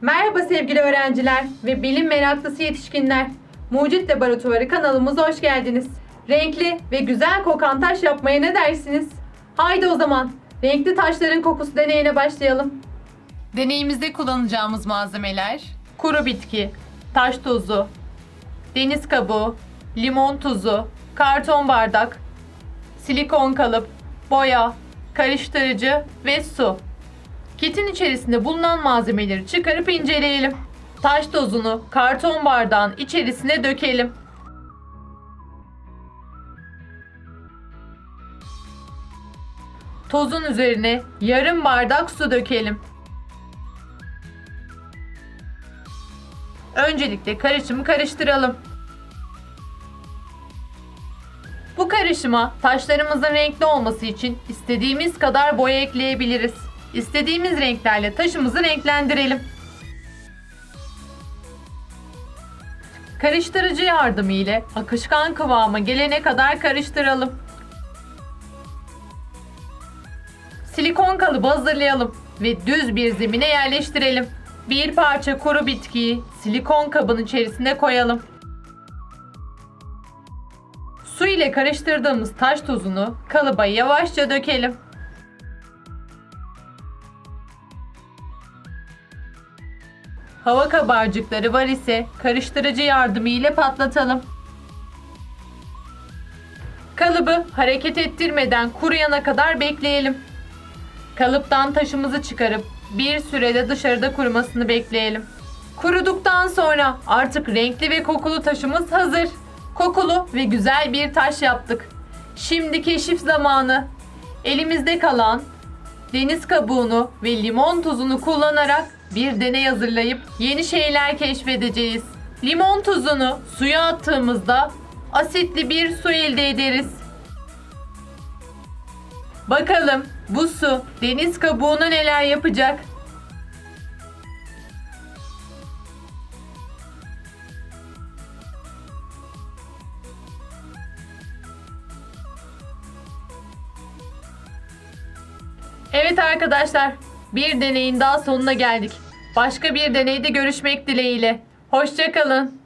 Merhaba sevgili öğrenciler ve bilim meraklısı yetişkinler. Mucit Laboratuvarı kanalımıza hoş geldiniz. Renkli ve güzel kokan taş yapmaya ne dersiniz? Haydi o zaman renkli taşların kokusu deneyine başlayalım. Deneyimizde kullanacağımız malzemeler kuru bitki, taş tozu, deniz kabuğu, limon tuzu, karton bardak, silikon kalıp, boya, karıştırıcı ve su. Kitin içerisinde bulunan malzemeleri çıkarıp inceleyelim. Taş tozunu karton bardağın içerisine dökelim. Tozun üzerine yarım bardak su dökelim. Öncelikle karışımı karıştıralım. Bu karışıma taşlarımızın renkli olması için istediğimiz kadar boya ekleyebiliriz. İstediğimiz renklerle taşımızı renklendirelim. Karıştırıcı yardımı ile akışkan kıvama gelene kadar karıştıralım. Silikon kalıbı hazırlayalım ve düz bir zemine yerleştirelim. Bir parça kuru bitkiyi silikon kabın içerisine koyalım. Su ile karıştırdığımız taş tozunu kalıba yavaşça dökelim. Hava kabarcıkları var ise karıştırıcı yardımı ile patlatalım. Kalıbı hareket ettirmeden kuruyana kadar bekleyelim. Kalıptan taşımızı çıkarıp bir sürede dışarıda kurumasını bekleyelim. Kuruduktan sonra artık renkli ve kokulu taşımız hazır. Kokulu ve güzel bir taş yaptık. Şimdi keşif zamanı. Elimizde kalan deniz kabuğunu ve limon tuzunu kullanarak bir deney hazırlayıp yeni şeyler keşfedeceğiz. Limon tuzunu suya attığımızda asitli bir su elde ederiz. Bakalım bu su deniz kabuğuna neler yapacak? Evet arkadaşlar, bir deneyin daha sonuna geldik. Başka bir deneyde görüşmek dileğiyle. Hoşçakalın.